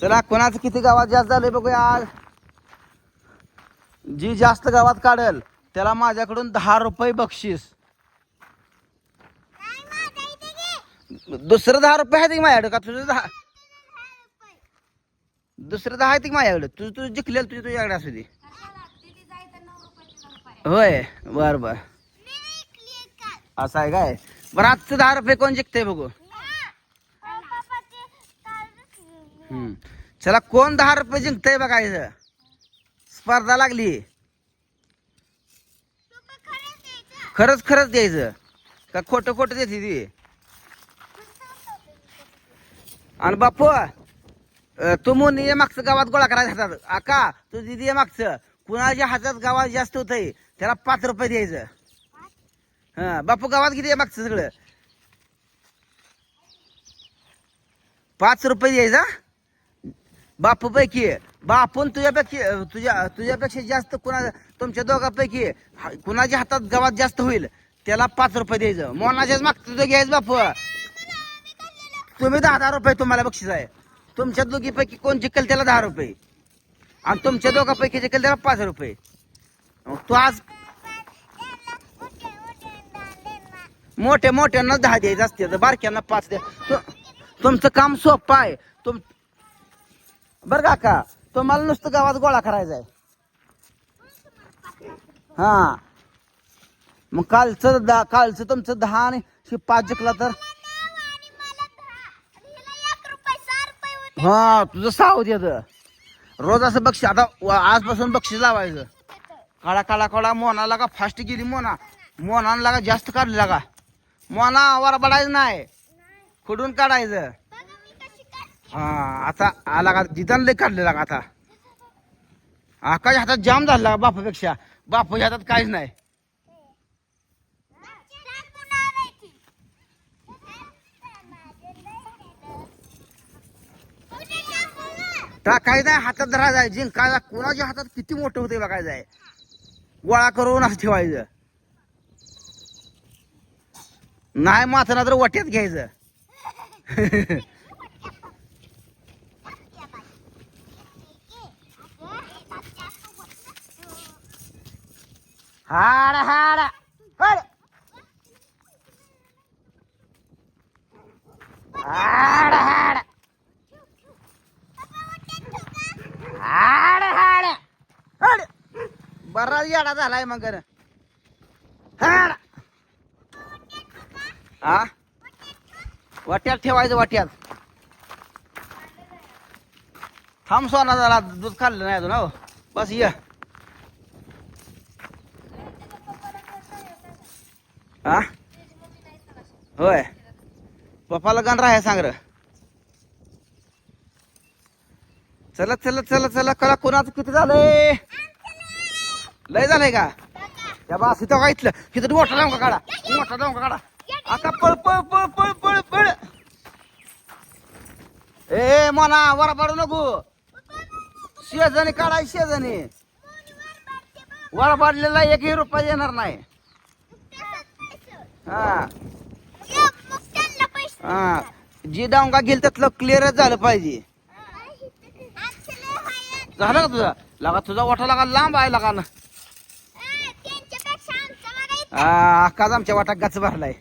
चला कोणाचं किती गावात जास्त झालंय बघूया आज. जी जास्त गावात काढेल त्याला माझ्याकडून दहा रुपये बक्षीस. दुसरं दहा रुपये आहे माझ्याकडे का? तुझं दहा दुसरं दहा आहे की माझ्याकडे. तुझं तुझं जिंकलेलं तुझ्या तुझ्याकडे असू दे. होय बर बर. असं आहे काय? बरं आजचं दहा रुपये कोण जिंकते बघू. हम्म. चला कोण दहा रुपये जिंकतंय बघायचं स्पर्धा लागली. खरंच खरंच द्यायचं. का खोटं खोटं देते ती? आणि बापू तू मुनी ये मागचं गावात गोळा करायचं हातात आका तू दिदी ये मागचं. कुणाच्या हातात गावात जास्त होतंय त्याला पाच रुपये द्यायचं. हा बापू गावात किती मागचं सगळं? पाच रुपये द्यायचा बापपैकी बापून तुझ्यापेक्षा तुझ्या तुझ्यापेक्षा जास्त कुणा तुमच्या दोघांपैकी हा- कुणाच्या हातात गावात जास्त होईल त्याला पाच रुपये द्यायचं. मोनाच्याच मागतो तुझं घ्यायचं बापू. तुम्ही दहा दहा रुपये तुम्हाला बक्षीस आहे. तुमच्या दोघीपैकी कोण जिंकेल त्याला दहा रुपये? आणि तुमच्या दोघांपैकी जिंकेल त्याला पाच रुपये. तू आज मोठ्या मोठ्यांना दहा द्यायचं असते तर बारक्यांना पाच द्या. तुमचं काम सोपं आहे. तुम बर का का तुम्हाला नुसतं गावात गोळा करायचा आहे. हा. मग कालचं दा कालचं तुमचं दहा आणि हे पाच जिंकला तर? हा तुझं सावध येत रोज असं बक्षीस आता आजपासून बक्षीस लावायचं. काळा काळा काळा मोनाला का फास्ट गेली मोना. मोनाला लागा जास्त काढली लागा. मोना वर बडायचं नाही. खुडून काढायचं. हा आता आला का? जितान लय काढलेला का आता. आकाच्या हातात जाम झाला बापापेक्षा. बापाच्या हातात काहीच नाही. टाकायचं नाही हातात धरायचं आहे. जिंकायला कोणाच्या हातात किती मोठं होते बघायचं आहे. गोळा करून असं ठेवायचं. नाही मात्र ना तर वट्यात घ्यायचं. हाड हाड. हाड. हाड हाड. हाड हाड. हाड. बराच येडा झालाय मग गं. हाड. हा? वाट्यात ठेवायचं वाट्यात. थांब सोना झाला दूध खाल्लं नाही अजून हो. बस ये. आ? होय. पप्पाला गण राहाय सांग र. चला चला चला चला कला कोणाचं किती झालंय लय झालंय का? त्या बास इथं का इथलं. तिथं मोठा जाऊन काढा. मोठा जाऊन काढा. आता पळ पळ पळ पळ पळ पळ. ए मना वर पाडू नको. शेजणी काढाय शेजाने वर पाडलेला एकही रुपया येणार नाही. हा. हा. जी डांगा गेल त्यातलं क्लिअरच झालं पाहिजे. झालं का तुझा? लगा तुझा वाटा लागा लांब आहे लागा ना. हा, अख्खाच आमच्या वाटा गच भरलाय.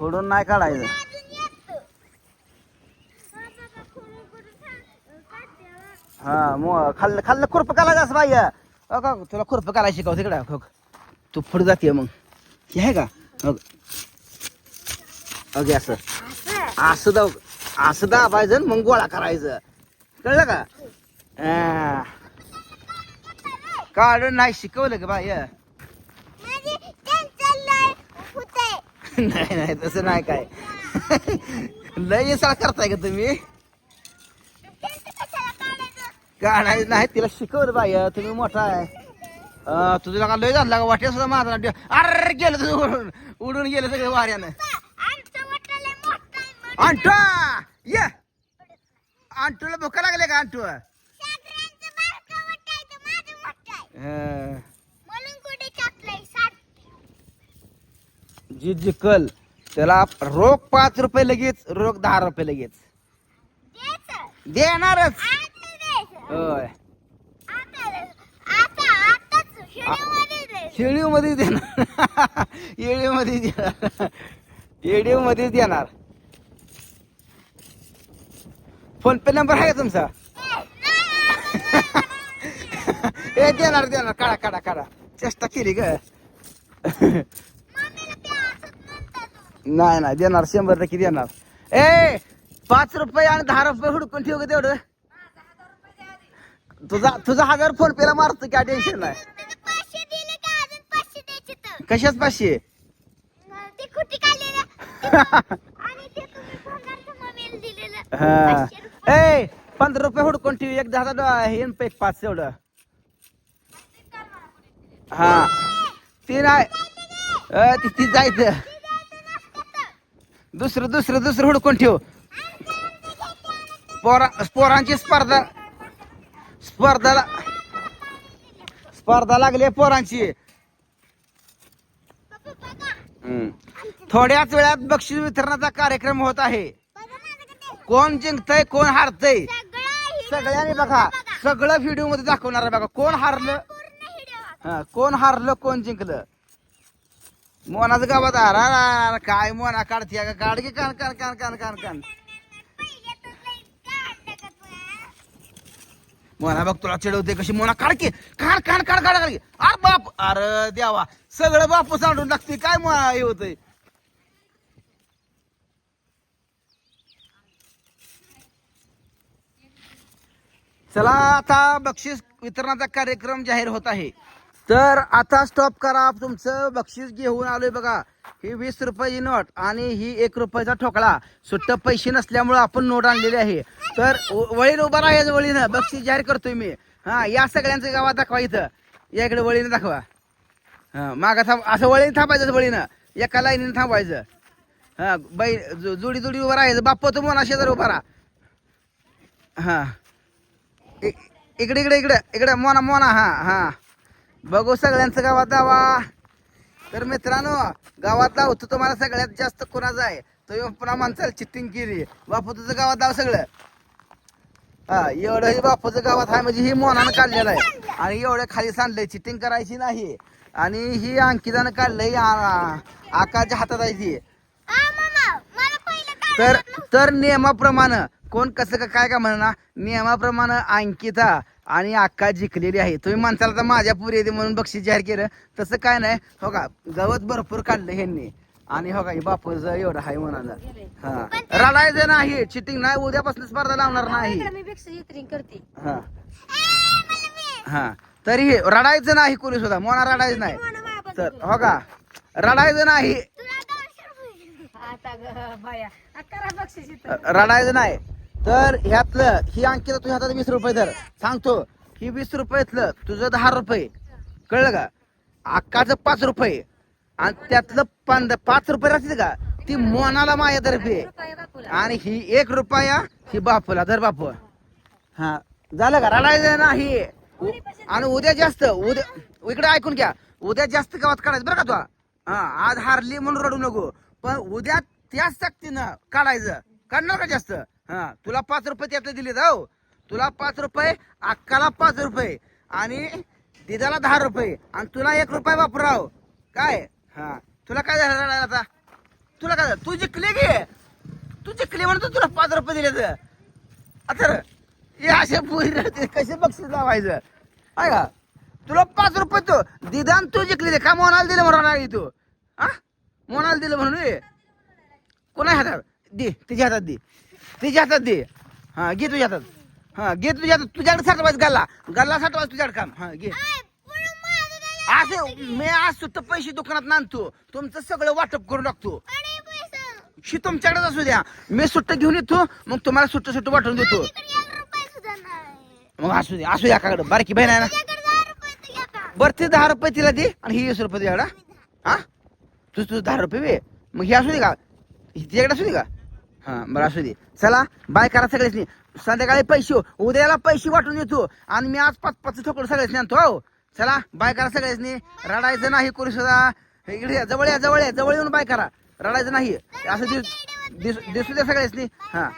खोडून नाही काढायचं. हा मग खाल्लं खाल्लं खुरप काढायचं असं बाई. का तुला खुरप काढायला शिकव तिकडे हो तू पुढे जाते मग. हे आहे का? हो अगे असं. असं दाव असं दाबायचं मग गोळा करायचं. कळलं का? हा. काढून नाही शिकवलं का बाई? नाही नाही तसं नाही काय. लय सळ करताय का तुम्ही? काढायचं नाही तिला शिकवलं बाई तुम्ही मोठा आहे. अं, तुझं का लय झाला का वाटेल सुद्धा माझा अरे गेलं तुझं उडून उडून गेलं सगळं वाऱ्यानं. अंटू ये. अंटूला भुका लागले का अंटू? जी जिकल त्याला रोख पाच रुपये लगेच रोख दहा रुपये लगेच. देणारच. होय. शेळीवमध्ये देणार येळीवमध्ये देणार येडीवमध्ये देणार फोन पे नंबर आहे का तुमचा? ए देणार देणार. काढा काढा काढा. चेष्टा केली ग. नाही नाही. देणार. शंभर टक्के देणार. ए पाच रुपये आणि दहा रुपये हुडकून ठेव ग तेवढं. तुझा तुझा हजार फोन पेला मारतो काय टेन्शन नाही. कशाच पाचशे हा. ए पंधरा रुपये हुडकून ठेव. एक दहा हे पे पाच एवढं हा. ती नाही. ती जायचं. दुसरं दुसरं दुसरं हुडकून ठेव. पोरा पोरांची स्पर्धा. स्पर्धाला स्पर्धा लागली पोरांची. थोड्याच वेळात बक्षीस वितरणाचा कार्यक्रम होत आहे. कोण जिंकतय कोण हारतय? सगळं हिरो सगळ्यांनी बघा सगळं व्हिडिओमध्ये दाखवणार आहे बघा. कोण हारलं? हिरो हा, कोण हारलं कोण जिंकलं? मोनाचं गावात आरा रा, रा, काय मोना काढते काढ की कान कान कान कान कान कान. मोना बघ तुला चिडवते कशी. मोना काढ की. काढ काढ काढ काढ काढ अरे बाप. अरे देवा. सगळं बाप सांडून लागते. काय मोना हे होतंय? चला आता बक्षीस वितरणाचा कार्यक्रम जाहीर होत आहे. तर आता स्टॉप करा. तुमचं बक्षीस घेऊन आलोय बघा. ही वीस रुपयाची नोट आणि ही एक रुपयाचा ठोकळा. सुट्ट पैसे नसल्यामुळं आपण नोट आणलेली आहे. तर वळीन उभा राहायचं वळीनं. बक्षीस जाहीर करतोय मी. हा या सगळ्यांचं गावात दाखवा इथं. याकडे वळीनं दाखवा. हा मागा थांब असं वळीनं थांबायचं वळीनं. एका लाईनीनं थांबायचं. हा बाई जुडी जुडी उभं उभा राहायचं. बाप्पा तू मोना शेजार उभा राहा. हा. इकडे इकडे इकडे इकडे मोना मोना हा हा. बघू सगळ्यांचं गावात दावा. तर मित्रांनो गावात दाव तू तुम्हाला सगळ्यात जास्त कोणाचा आहे? तो पुन्हा माणसाला चिट्टिंग केली बापू तुझं गावात दाव सगळं. हा एवढं बापूचं गावात आहे म्हणजे ही मोनानं काढलेलं आहे. आणि एवढं खाली सांडलंय चिटिंग करायची नाही. आणि ही अंकितानं काढलंय आकाच्या हातात आहे ती. तर. तर नियमाप्रमाणे कोण कसं काय का म्हणा नियमाप्रमाणे अंकिता आणि अक्का जिंकलेली आहे. तुम्ही माणसाला तर माझ्या पुरी येते म्हणून बक्षीस जाहीर केलं. तसं काय नाही. हो का? गवत भरपूर काढलं ह्यांनी. आणि हो का हे बापूच एवढं आहे म्हणाला. हा. रडायचं नाही. चिटिंग नाही. उद्यापासून स्पर्धा लावणार नाही. करते. हा. हा. तरी हे रडायचं नाही कोणी सुद्धा. मोना रडायचं नाही. तर हो का? रडायचं नाही. रडायचं नाही. तर ह्यातलं ही अंकिता तुझ्या हातात वीस रुपये धर. सांगतो ही वीस रुपयातलं तुझं दहा रुपये. कळलं का? अक्काचं पाच रुपये. आणि त्यातलं पंध पाच रुपये राहतील का? ती मोनाला माझ्यातर्फे आणि ही एक रुपया ही बापूला. धर बापू. हा. झालं का? रडायचं नाही आणि उद्या जास्त. उद्या इकडे ऐकून घ्या. उद्या जास्त गावात काढायचं बरं का तुला हा आज हारली म्हणून रडू नको. पण उद्या त्याच सक्तीनं काढायचं. काढणार का जास्त? हा तुला पाच रुपये त्यातले दिले जाऊ. तुला पाच रुपये अक्काला पाच रुपये आणि दिदाला दहा रुपये. आणि तुला एक रुपये वापराव. काय? हा. तुला काय झालं आता? तुला काय झालं? तू जिंकली गे तू जिंकली म्हणतो तुला पाच रुपये दिले तर आता हे असे पोरी राहते कसे बक्षीस लावायचं? आहे का? तुला पाच रुपये तो दिदान तू जिंकली का मोनाला दिलं म्हणून तू? हा? मोनाला दिलं म्हणून? कोणा हातात? दे तिच्या हातात दे. तिच्या हातात दे. हा घे तुझ्या हातात. हा घे तुझ्या हातात. तुझ्याकडे साठवायचं गल्ला. गल्ला साठवायचं तुझ्याकडे काम. हा घे. असे मी आज सुद्धा पैसे दुकानात आणतो तुमचं सगळं वाटप करून टाकतो. शी तुमच्याकडेच असू द्या. मी सुट्ट घेऊन येतो मग तुम्हाला सुट्ट सुट्ट वाटून देतो. मग असू दे असू द्या काकडे बारकी बहीण आहे ना? तर? बरं ते दहा रुपये तिला दे आणि ही वीस रुपये तुझ्याकडे हा? तुझ तुझं दहा रुपये वे. मग ही असू दे का? तिच्याकडे असू दे का? हा बरं असू दे. चला बाय करा सगळ्याच संध्याकाळी पैसे उद्याला पैसे वाटून देतो आणि मी आज पाच पाच ठोकळ सगळ्याच आणतो हो. चला बाय करा सगळ्याच रडायचं नाही करू सुद्धा. इकडे या, जवळ या जवळ या जवळ येऊन बाय करा. रडायचं नाही. असं दिस दिसू द्या सगळ्याच हा.